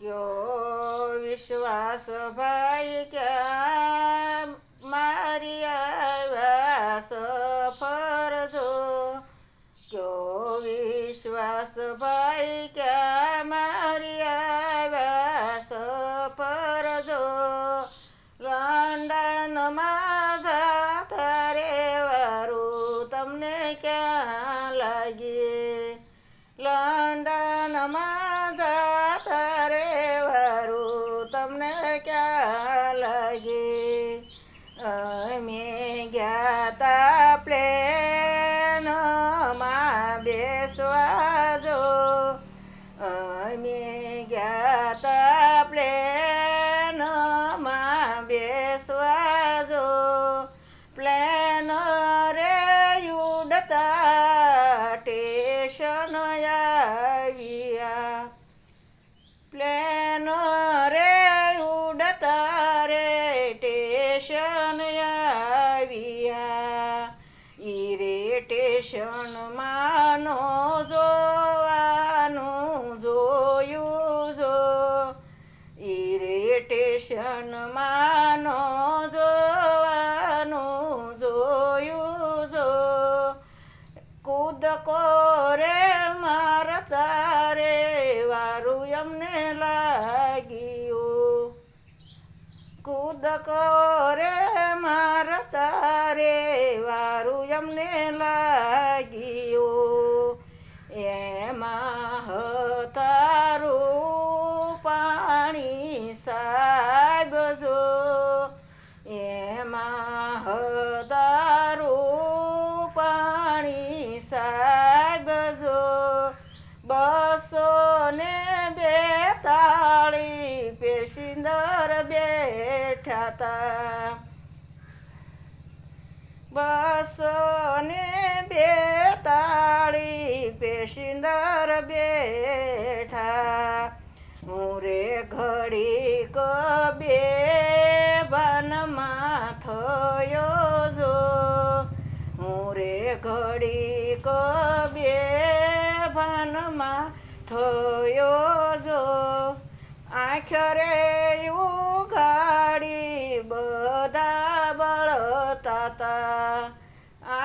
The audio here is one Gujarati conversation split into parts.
કયો વિશ્વાસ ભાઈ ક્યાં મારી આવ્યાસ ફરજો. કયો વિશ્વાસ ભાઈ ક્યાં મારી આવ્યાસ સફર લાગી. અમે ગયા તા પ્લેનમાં બેસવા જો. અમે ગયા તા પ્લેનમાં બેસવા જો. પ્લેન રે ઉડતા સ્ટેશન આવ્યા. પ્લેન રે ઉડતા સ્ટેશન આવ્યા. ઈ રે સ્ટેશનમાં નો જોવાનું જોયું જો. ઈ રે સ્ટેશનમાં કૂદકો રે માર તારે વારું એમને લાગ્યું. એમાં બસો ને બેતાળી પેશિંદર બેઠા. હું રે ઘડીક બે બનમાં થયો જો. હું રે ઘડીક બે ભાનમાં થયો જો. આંખ રે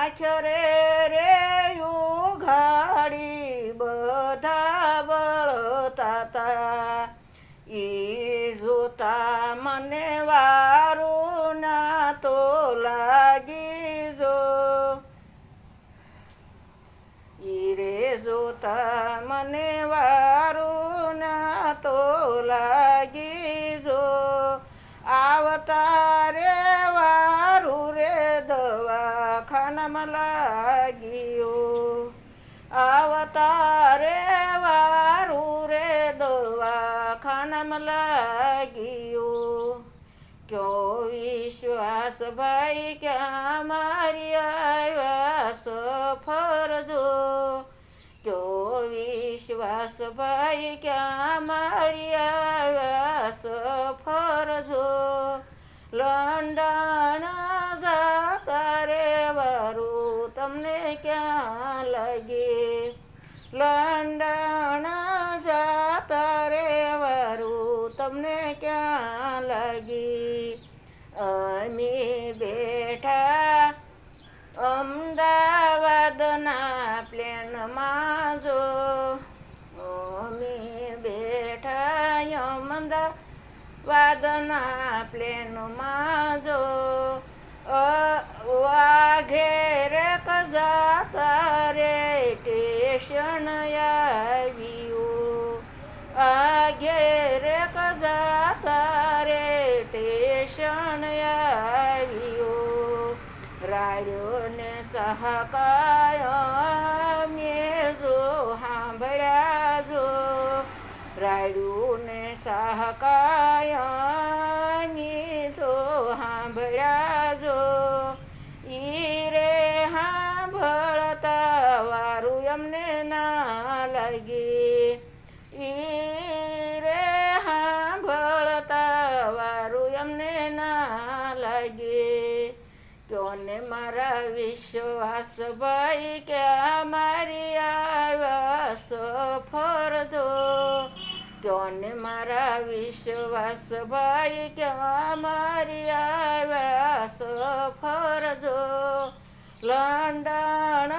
આંખ રે લાગ્યું. આવતા રે વારું રે દવાખાનામાં લાગ્યું. કયો વિશ્વાસ ભાઈ ક્યાં મારી આવ્યા સફર જો કયો વિશ્વાસ ભાઈ ક્યાં મારી આવ્યા સફર જો લંડન તમને ક્યાં લગી? લંડન જાતા રે વરું તમને ક્યાં લગી? અમે બેઠા અમદાવાદના પ્લેનમાં જો. અમે બેઠા અમદાવાદના પ્લેનમાં જો. વાઘેર કજાતા રે સ્ટેશન આવ્યું. આગેર કજાતા રે ટેશન આવ્યું. રાયો ને સહકાય મેં જો સાંભળ્યા જો. રાયડું ને સહકાય મારા વિશ્વાસ ભાઈ કે મારી આવ્યા સફર જો કયો ને મારા વિશ્વાસ ભાઈ ક્યાં મારી આવ્યા સફર જો લંડન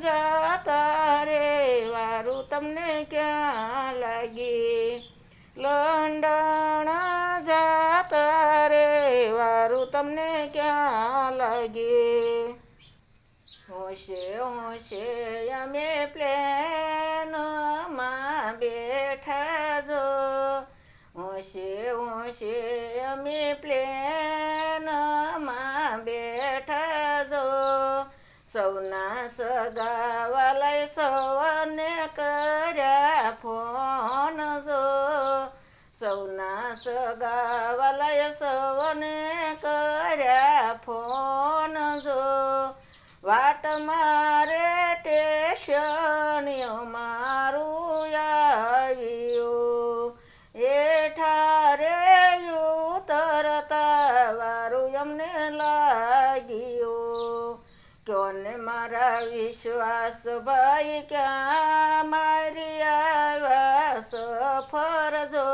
જાતા રે વારું તમને ક્યાં લાગી લંડન જાતા રે વારું તમને ક્યાં લાગી હોશે હોશે અમે પ્લેનમાં બેઠા જો હોશે હોશે અમે પ્લેનમાં બેઠા જો સૌના સગાવાલાય સૌને કર્યા ફોન જો. સૌના સગાવાલાય સૌને કર્યા ફોન જો. વાટ મારે ટેશણિયો મારું આવ્યું એઠારે ઉતરતા વારું અમને લાગ્યું કોને મારા વિશ્વાસ ભાઈ ક્યાં મારી આવ્યા સફર જો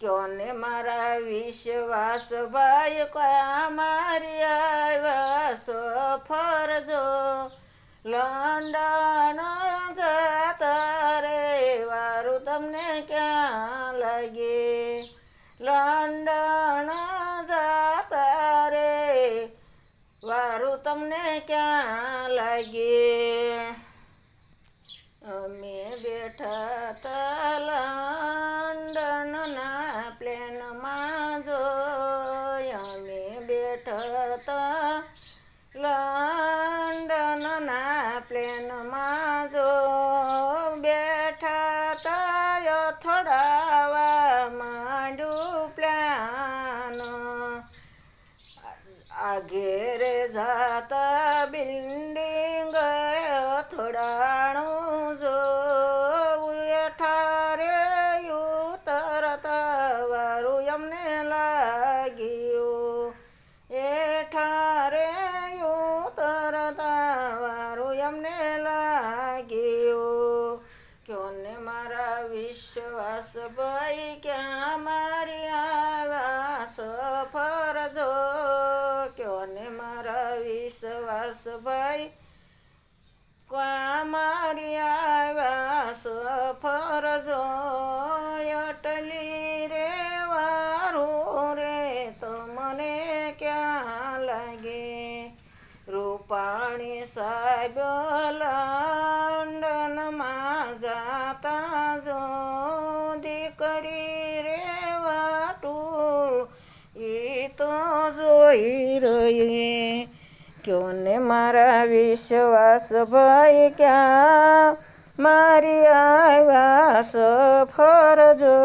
કોને મારા વિશ્વાસ ભાઈ ક્યાં મારી આવ્યા સફર જો લંડન જતા રે વારું તમને ક્યાં લાગે લંડન જતા રે વારું તમને ક્યાં લાગે અમે બેઠા તા લંડનના પ્લેનમાં જો બેઠા તયો અથડાવા માંડું પ્લાન. આગેરે જાતા બિલ્ડિંગ લાગ્યો લાગ્યું? કોને મારા વિશ્વાસ ભાઈ, ક્યાં મારી આવા સફર જો કોને મારા વિશ્વાસ ભાઈ, ક્યાં મારી આવ્યા સફર જો રૂપાણી સાહેબ, લંડનમાં જાતા જો દીકરી રે વાટું. ઈ તો જોઈ રહી ક્યોને મારા વિશ્વાસ ભાઈ ક્યાં? મારી આવ્યા સફર જો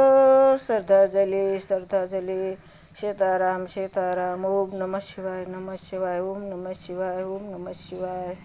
શ્રદ્ધાંજલિ શ્રદ્ધાંજલિ. સીતારામ સીતારામ ઓમ નમઃ શિવાય નમઃ શિવાય ઓમ નમઃ શિવાય ઓમ નમઃ શિવાય.